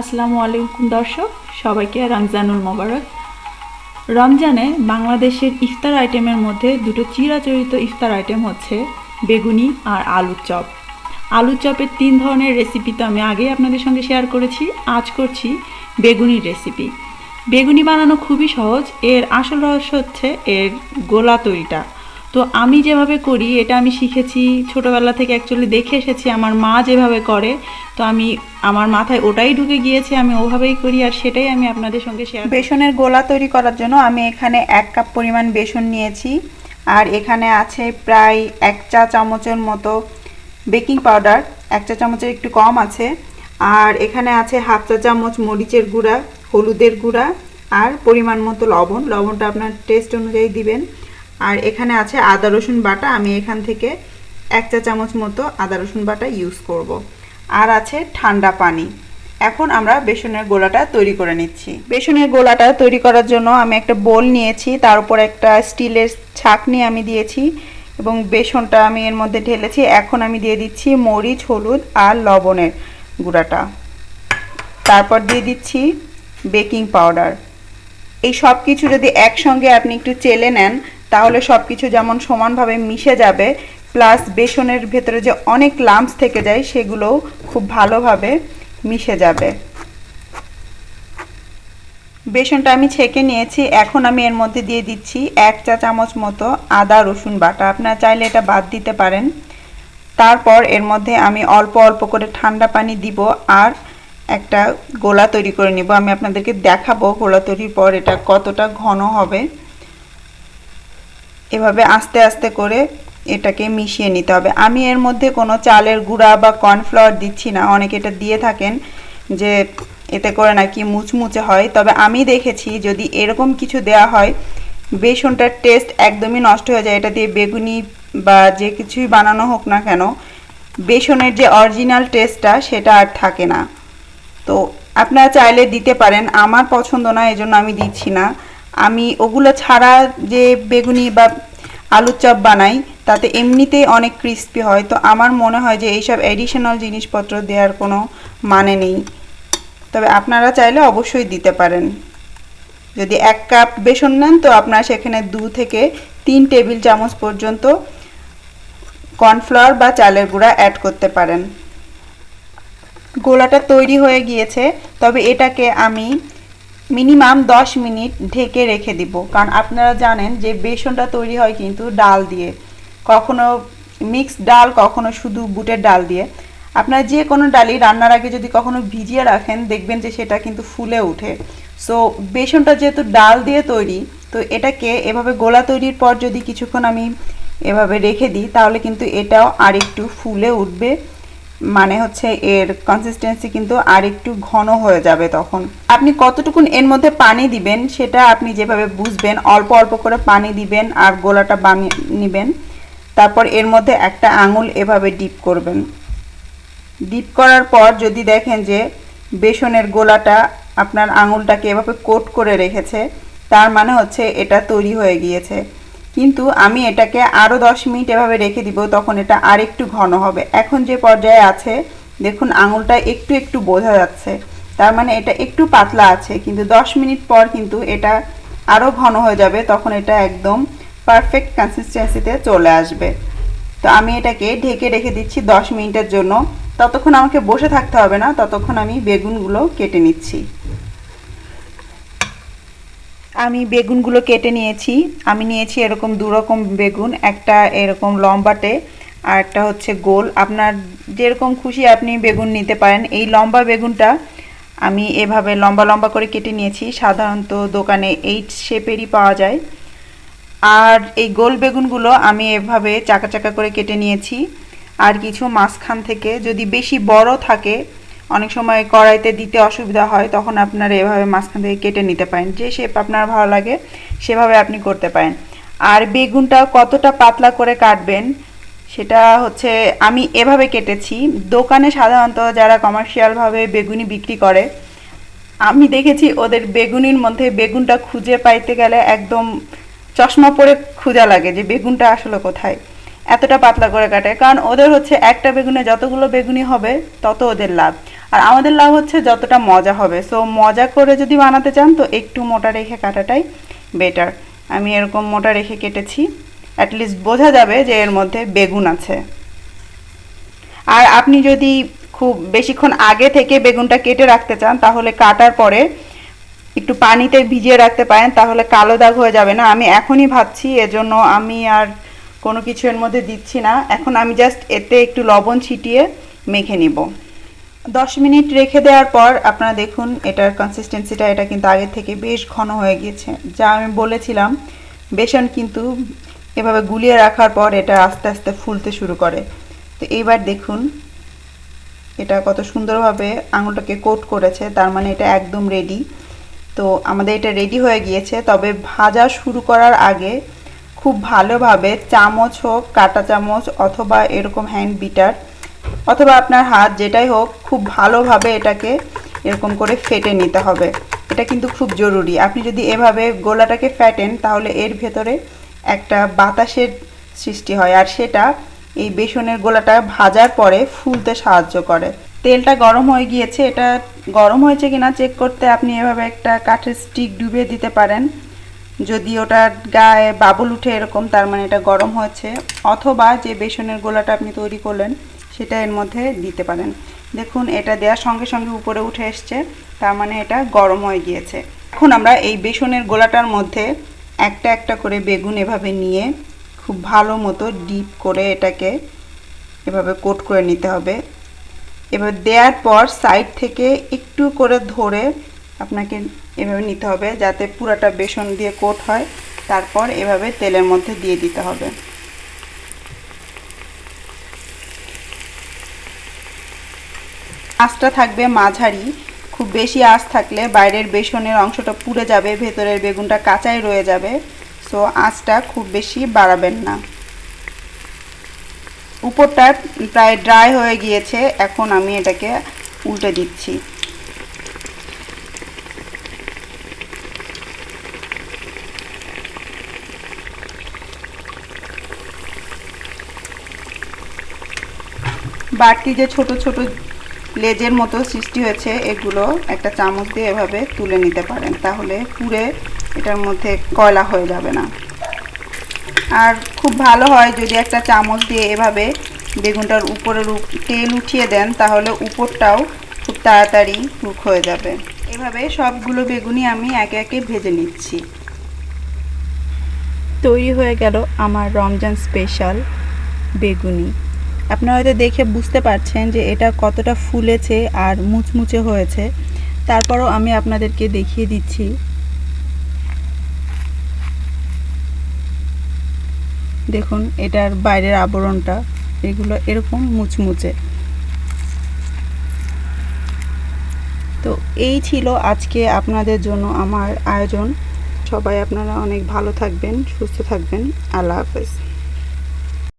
আসসালামু আলাইকুম দর্শক, সবাইকে রমজানুল মোবারক। রমজানে বাংলাদেশের ইফতার আইটেমের মধ্যে দুটো চিরাচরিত ইফতার আইটেম হচ্ছে বেগুনি আর আলুর চপ। আলুর চপের তিন ধরনের রেসিপি তো আমি আগেই আপনাদের সঙ্গে শেয়ার করেছি, আজ করছি বেগুনির রেসিপি বেগুনি বানানো খুবই সহজ, এর আসল রহস্য হচ্ছে এর গোলা তৈরিটা। তো আমি যেভাবে করি, এটা আমি শিখেছি ছোটোবেলা থেকে অ্যাকচুয়ালি দেখে এসেছি, আমার মা যেভাবে করে, তো আমি, আমার মাথায় ওটাই ঢুকে গিয়েছে, আমি ওভাবেই করি আর সেটাই আমি আপনাদের সঙ্গে শেয়ার বেসনের গোলা তৈরি করার জন্য আমি এখানে এক কাপ পরিমাণ বেসন নিয়েছি, আর এখানে আছে প্রায় এক চা চামচের মতো বেকিং পাউডার, এক চা চামচের একটু কম আছে, আর এখানে আছে হাফ চা চামচ মরিচের গুঁড়া, হলুদের গুঁড়া, আর পরিমাণ মতো লবণ, লবণটা আপনার টেস্ট অনুযায়ী দিবেন। আর এখানে আছে আদা, রসুন বাটা। আমি এখান থেকে এক চা চামচ মতো আদা, রসুন বাটা ইউজ করব। আর আছে ঠান্ডা পানি। এখন আমরা বেসনের গোলাটা তৈরি করে নিচ্ছি। বেসনের গোলাটা তৈরি করার জন্য আমি একটা বোল নিয়েছি। তার উপর একটা স্টিলের ছাকনি আমি দিয়েছি এবং বেসনটা আমি এর মধ্যে ঢেলেছি। এখন আমি দিয়ে দিচ্ছি মরিচ, হলুদ আর লবণের গুঁড়াটা। তারপর দিয়ে দিচ্ছি বেকিং পাউডার। এই সব কিছু যদি একসঙ্গে আপনি একটু চেলে নেন তাহলে সব কিছু যেমন সমানভাবে মিশে যাবে প্লাস বেসনের ভেতরে যে অনেক লাম্পস থেকে যায়, সেগুলোও খুব ভালোভাবে মিশে যাবে। বেসনটা আমি ছেঁকে নিয়েছি, এখন আমি এর মধ্যে দিয়ে দিচ্ছি এক চা চামচ মতো আদা, রসুন বাটা। আপনারা চাইলে এটা বাদ দিতে পারেন। তারপর এর মধ্যে আমি অল্প অল্প করে ঠান্ডা পানি দিব আর একটা গোলা তৈরি করে নিব। আমি আপনাদেরকে দেখাবো গোলা তৈরির পর এটা কতটা ঘন হবে। এভাবে আস্তে আস্তে করে এটাকে মিশিয়ে নিতে হবে। আমি এর মধ্যে কোনো চালের গুঁড়া বা কর্নফ্লাওয়ার দিচ্ছি না। অনেকে এটা দিয়ে থাকেন যে এতে করে নাকি মুচমুচে হয়। তবে আমি দেখেছি যদি এরকম কিছু দেয়া হয়, বেসনটার টেস্ট একদমই নষ্ট হয়ে যায়। এটা দিয়ে বেগুনি বা যে কিছুই বানানো হোক না কেন, বেসনের যে অরিজিনাল টেস্টটা সেটা আর থাকে না। তো আপনারা চাইলে দিতে পারেন। আমার পছন্দ না, এজন্য আমি দিচ্ছি না। আমি ওগুলো ছাড়া যে বেগুনি বা আলুর চপ বানাই, তাতে এমনিতেই অনেক ক্রিস্পি হয়। তো আমার মনে হয় যে এইসব অ্যাডিশনাল জিনিসপত্র দেওয়ার কোনো মানে নেই। তবে আপনারা চাইলে অবশ্যই দিতে পারেন। যদি এক কাপ বেসন নেন, তো আপনারা সেখানে দু থেকে তিন টেবিল চামচ পর্যন্ত কর্নফ্লাওয়ার বা চালের গুঁড়া অ্যাড করতে পারেন। গোলাটা তৈরি হয়ে গিয়েছে, তবে এটাকে আমি মিনিমাম 10 মিনিট ঢেকে রেখে দিব। কারণ আপনারা জানেন যে বেসনটা তৈরি হয় কিন্তু ডাল দিয়ে। কখনো মিক্সড ডাল, কখনো শুধু বুটের ডাল দিয়ে। আপনারা যে কোনো ডালই রান্নার আগে যদি কখনো ভিজিয়ে রাখেন, দেখবেন যে সেটা কিন্তু ফুলে ওঠে। সো বেসনটা যেহেতু ডাল দিয়ে তৈরি, তো এটাকে এভাবে গোলা তৈরির পর যদি কিছুক্ষণ আমি এভাবে রেখে দিই, তাহলে কিন্তু এটাও আরেকটু ফুলে উঠবে। মানে হচ্ছে এর কনসিস্টেন্সি কিন্তু আর একটু ঘন হয়ে যাবে তখন। আপনি কতটুকুন এর মধ্যে পানি দিবেন সেটা আপনি যেভাবে বুঝবেন, অল্প অল্প করে পানি দিবেন আর গোলাটা বানিয়ে নেবেন। তারপর এর মধ্যে একটা আঙুল এভাবে ডিপ করবেন। ডিপ করার পর যদি দেখেন যে বেসনের গোলাটা আপনার আঙুলটাকে এভাবে কোট করে রেখেছে, তার মানে হচ্ছে এটা তৈরি হয়ে গিয়েছে। কিন্তু আমি এটাকে আরও দশ মিনিট এভাবে রেখে দিব, তখন এটা আর একটু ঘন হবে। এখন যে পর্যায়ে আছে, দেখুন আঙুলটা একটু একটু বোঝা যাচ্ছে। তার মানে এটা একটু পাতলা আছে, কিন্তু দশ মিনিট পর কিন্তু এটা আরও ঘন হয়ে যাবে, তখন এটা একদম পারফেক্ট কনসিস্টেন্সিতে চলে আসবে। তো আমি এটাকে ঢেকে রেখে দিচ্ছি দশ মিনিটের জন্য। ততক্ষণ আমাকে বসে থাকতে হবে না, ততক্ষণ আমি বেগুনগুলো কেটে নিচ্ছি। আমি বেগুনগুলো কেটে নিয়েছি। আমি নিয়েছি এরকম দু রকম বেগুন, একটা এরকম লম্বাটে আর একটা হচ্ছে গোল। আপনার যেরকম খুশি আপনি বেগুন নিতে পারেন। এই লম্বা বেগুনটা আমি এভাবে লম্বা লম্বা করে কেটে নিয়েছি। সাধারণত দোকানে এইট শেপেরই পাওয়া যায়। আর এই গোল বেগুনগুলো আমি এভাবে চাকা চাকা করে কেটে নিয়েছি। আর কিছু মাঝখান থেকে যদি বেশি বড় থাকে অনেক সময় কড়াইতে দিতে অসুবিধা হয়, তখন আপনারা এভাবে মাঝখান থেকে কেটে নিতে পারেন। যে শেপ আপনার ভালো লাগে, সেভাবে আপনি করতে পারেন। আর বেগুনটা কতটা পাতলা করে কাটবেন, সেটা হচ্ছে আমি এভাবে কেটেছি। দোকানে সাধারণত যারা কমার্শিয়ালভাবে বেগুনি বিক্রি করে, আমি দেখেছি ওদের বেগুনির মধ্যে বেগুনটা খুঁজে পাইতে গেলে একদম চশমা পরে খুঁজা লাগে যে বেগুনটা আসলে কোথায়। এতটা পাতলা করে কাটে। কারণ ওদের হচ্ছে একটা বেগুনে যতগুলো বেগুনি হবে, তত ওদের লাভ। আর আমাদের লাভ হচ্ছে যতটা মজা হবে। সো মজা করে যদি বানাতে চান, তো একটু মোটা রেখে কাটাটাই বেটার আমি এরকম মোটা রেখে কেটেছি। অ্যাটলিস্ট বোঝা যাবে যে এর মধ্যে বেগুন আছে। আর আপনি যদি খুব বেশিক্ষণ আগে থেকে বেগুনটা কেটে রাখতে চান, তাহলে কাটার পরে একটু পানিতে ভিজিয়ে রাখতে পারেন, তাহলে কালো দাগ হয়ে যাবে না। আমি এখনই ভাবছি, এজন্য আমি আর কোনো কিছু এর মধ্যে দিচ্ছি না। এখন আমি জাস্ট এতে একটু লবণ ছিটিয়ে মেখে নিব। দশ মিনিট রেখে দেওয়ার পর আপনারা দেখুন, এটার কনসিস্টেন্সিটা এটা কিন্তু আগের থেকে বেশ ঘন হয়ে গিয়েছে। যা আমি বলেছিলাম, বেসন কিন্তু এভাবে গুলিয়ে রাখার পর এটা আস্তে আস্তে ফুলতে শুরু করে। তো এইবার দেখুন, এটা কত সুন্দরভাবে আঙুলটাকে কোট করেছে, তার মানে এটা একদম রেডি তো আমাদের এটা রেডি হয়ে গিয়েছে, তবে ভাজা শুরু করার আগে খুব ভালোভাবে চামচ হোক, কাটা চামচ অথবা এরকম হ্যান্ড বিটার অথবা আপনার হাত যেটাই হোক, খুব ভালোভাবে এটাকে এরকম করে ফেটে নিতে হবে। এটা কিন্তু খুব জরুরি। আপনি যদি এভাবে গোলাটাকে ফ্যাটেন তাহলে এর ভেতরে একটা বাতাসের সৃষ্টি হয় আর সেটা এই বেসনের গোলাটা ভাজার পরে ফুলতে সাহায্য করে। তেলটা গরম হয়ে গিয়েছে, এটা গরম হয়েছে কিনা চেক করতে আপনি এভাবে একটা কাঠের স্টিক ডুবিয়ে দিতে পারেন। যদি ওটার গায়ে বাবুল উঠে এরকম, তার মানে এটা গরম হয়েছে। অথবা যে বেসনের গোলাটা আপনি তৈরি করলেন সেটা এর মধ্যে দিতে পারেন। দেখুন, এটা দেওয়ার সঙ্গে সঙ্গে উপরে উঠে এসছে, তার মানে এটা গরম হয়ে গিয়েছে। এখন আমরা এই বেসনের গোলাটার মধ্যে একটা একটা করে বেগুন এভাবে নিয়ে খুব ভালো মতো ডিপ করে এটাকে এভাবে কোট করে নিতে হবে। এবার দেওয়ার পর সাইড থেকে একটু করে ধরে আপনাকে এভাবে নিতে হবে, যাতে পুরাটা বেসন দিয়ে কোট হয়। তারপর এভাবে তেলের মধ্যে দিয়ে দিতে হবে। আঁচটা থাকবে মাঝারি, খুব বেশি আঁচ থাকলে বাইরের বেসনের অংশটা পুড়ে যাবে, ভেতরের বেগুনটা কাঁচাই রয়ে যাবে। সো আঁচটা খুব বেশি বাড়াবেন না। উপরটা প্রায় ড্রাই হয়ে গিয়েছে, এখন আমি এটাকে উল্টে দিচ্ছি। বাড়তি যে ছোট ছোট লেজের মতো সৃষ্টি হয়েছে, এগুলো একটা চামচ দিয়ে এভাবে তুলে নিতে পারেন, তাহলে পুরে এটার মধ্যে কয়লা হয়ে যাবে না। আর খুব ভালো হয় যদি একটা চামচ দিয়ে এভাবে বেগুনটার উপরের উপ- তেল উঠিয়ে দেন, তাহলে উপরটাও খুব তাড়াতাড়ি কুক হয়ে যাবে। এভাবে সবগুলো বেগুনই আমি একে একে ভেজে নিচ্ছি। তৈরি হয়ে গেল আমার রমজান স্পেশাল বেগুনি। আপনারা হয়তো দেখে বুঝতে পারছেন যে এটা কতটা ফুলেছে আর মুচমুচে হয়েছে। তারপরও আমি আপনাদেরকে দেখিয়ে দিচ্ছি। দেখুন, এটার বাইরের আবরণটা, এগুলো এরকম মুচমুচে। তো এই ছিল আজকে আপনাদের জন্য আমার আয়োজন। সবাই আপনারা অনেক ভালো থাকবেন, সুস্থ থাকবেন। আল্লাহ হাফেজ।